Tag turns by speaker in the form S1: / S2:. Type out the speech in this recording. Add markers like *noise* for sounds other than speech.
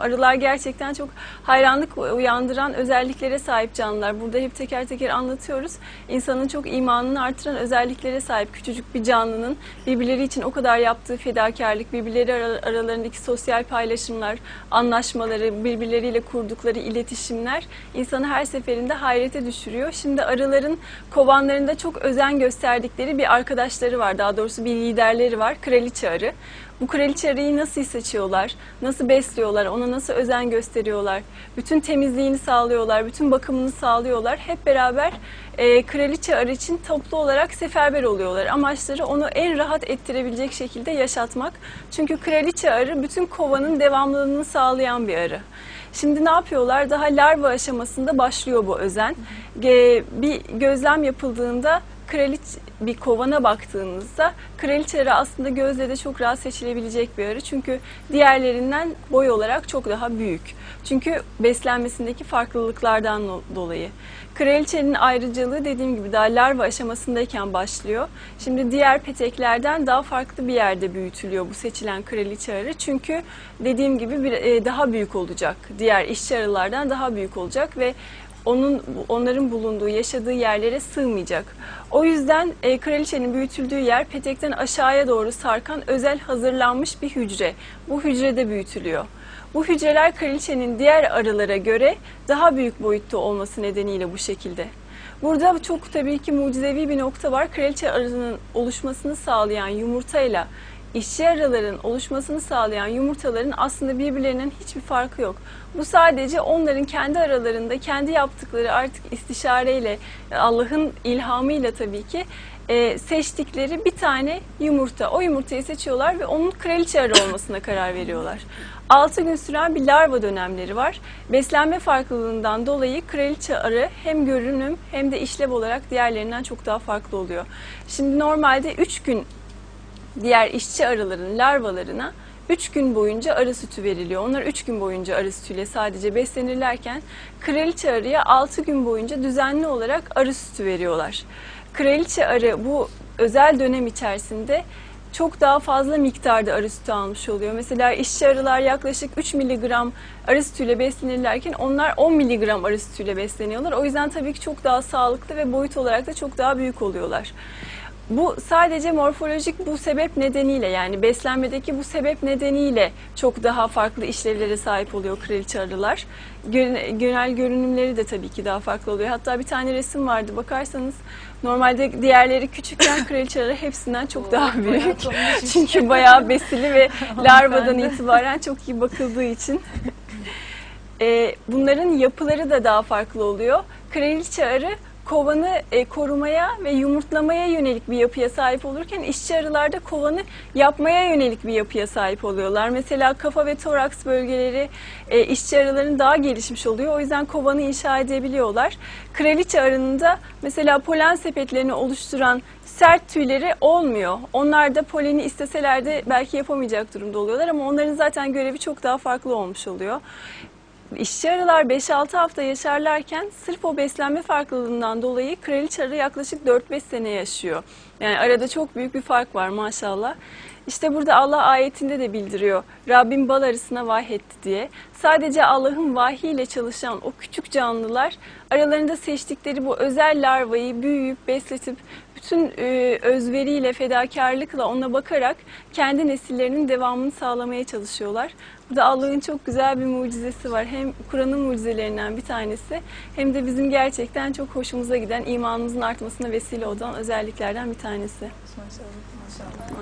S1: Arılar gerçekten çok hayranlık uyandıran özelliklere sahip canlılar. Burada hep teker teker anlatıyoruz. İnsanın çok imanını artıran özelliklere sahip küçücük bir canlının birbirleri için o kadar yaptığı fedakarlık, birbirleri ara- aralarındaki sosyal paylaşımlar, anlaşmaları, birbirleriyle kurdukları iletişimler insanı her seferinde hayrete düşürüyor. Şimdi arıların kovanlarında çok özen gösterdikleri bir arkadaşları var. Daha doğrusu bir liderleri var. Kraliçe arı. Bu kraliçe arıyı nasıl seçiyorlar, nasıl besliyorlar, ona nasıl özen gösteriyorlar, bütün temizliğini sağlıyorlar, bütün bakımını sağlıyorlar. Hep beraber e, kraliçe arı için toplu olarak seferber oluyorlar. Amaçları onu en rahat ettirebilecek şekilde yaşatmak. Çünkü kraliçe arı bütün kovanın devamlılığını sağlayan bir arı. Şimdi ne yapıyorlar? Daha larva aşamasında başlıyor bu özen. Bir gözlem yapıldığında kraliç bir kovana baktığınızda kraliçe aslında gözle de çok rahat seçilebilecek bir arı. Çünkü diğerlerinden boy olarak çok daha büyük. Çünkü beslenmesindeki farklılıklardan dolayı. Kraliçenin ayrıcalığı dediğim gibi daha larva aşamasındayken başlıyor. Şimdi diğer peteklerden daha farklı bir yerde büyütülüyor bu seçilen kraliçe arı. Çünkü dediğim gibi bir, e, daha büyük olacak. Diğer işçi arılardan daha büyük olacak ve onun onların bulunduğu, yaşadığı yerlere sığmayacak. O yüzden e, kraliçenin büyütüldüğü yer petekten aşağıya doğru sarkan özel hazırlanmış bir hücre. Bu hücrede büyütülüyor. Bu hücreler kraliçenin diğer arılara göre daha büyük boyutta olması nedeniyle bu şekilde. Burada çok tabii ki mucizevi bir nokta var. Kraliçe arının oluşmasını sağlayan yumurtayla işçi arıların oluşmasını sağlayan yumurtaların aslında birbirlerinden hiçbir farkı yok. Bu sadece onların kendi aralarında kendi yaptıkları artık istişareyle Allah'ın ilhamıyla tabii ki e, seçtikleri bir tane yumurta. O yumurtayı seçiyorlar ve onun kraliçe arı olmasına karar veriyorlar. 6 gün süren bir larva dönemleri var. Beslenme farklılığından dolayı kraliçe arı hem görünüm hem de işlev olarak diğerlerinden çok daha farklı oluyor. Şimdi normalde 3 gün diğer işçi arıların larvalarına 3 gün boyunca arı sütü veriliyor. Onlar 3 gün boyunca arı sütüyle sadece beslenirlerken kraliçe arıya 6 gün boyunca düzenli olarak arı sütü veriyorlar. Kraliçe arı bu özel dönem içerisinde çok daha fazla miktarda arı sütü almış oluyor. Mesela işçi arılar yaklaşık 3 miligram arı sütüyle beslenirlerken onlar 10 miligram arı sütüyle besleniyorlar. O yüzden tabii ki çok daha sağlıklı ve boyut olarak da çok daha büyük oluyorlar. Bu sadece morfolojik bu sebep nedeniyle yani beslenmedeki bu sebep nedeniyle çok daha farklı işlevlere sahip oluyor kraliçe arılar. Genel görünümleri de tabii ki daha farklı oluyor. Hatta bir tane resim vardı bakarsanız normalde diğerleri küçükken *laughs* kraliçe arı hepsinden çok daha büyük. *laughs* Çünkü bayağı besili ve *laughs* larvadan itibaren çok iyi bakıldığı için. Ee, bunların yapıları da daha farklı oluyor. Kraliçe arı kovanı e, korumaya ve yumurtlamaya yönelik bir yapıya sahip olurken işçi arılarda kovanı yapmaya yönelik bir yapıya sahip oluyorlar. Mesela kafa ve toraks bölgeleri e, işçi arıların daha gelişmiş oluyor. O yüzden kovanı inşa edebiliyorlar. Kraliçe arının da mesela polen sepetlerini oluşturan sert tüyleri olmuyor. Onlar da poleni isteseler de belki yapamayacak durumda oluyorlar ama onların zaten görevi çok daha farklı olmuş oluyor. İşçi arılar 5-6 hafta yaşarlarken sırf o beslenme farklılığından dolayı kraliçe arı yaklaşık 4-5 sene yaşıyor. Yani arada çok büyük bir fark var maşallah. İşte burada Allah ayetinde de bildiriyor. Rabbim bal arısına vahyetti diye. Sadece Allah'ın vahiyle çalışan o küçük canlılar aralarında seçtikleri bu özel larvayı büyüyüp besletip bütün e, özveriyle, fedakarlıkla ona bakarak kendi nesillerinin devamını sağlamaya çalışıyorlar. Burada Allah'ın çok güzel bir mucizesi var. Hem Kur'an'ın mucizelerinden bir tanesi hem de bizim gerçekten çok hoşumuza giden imanımızın artmasına vesile olan özelliklerden bir tanesi.
S2: Maşallah. Maşallah.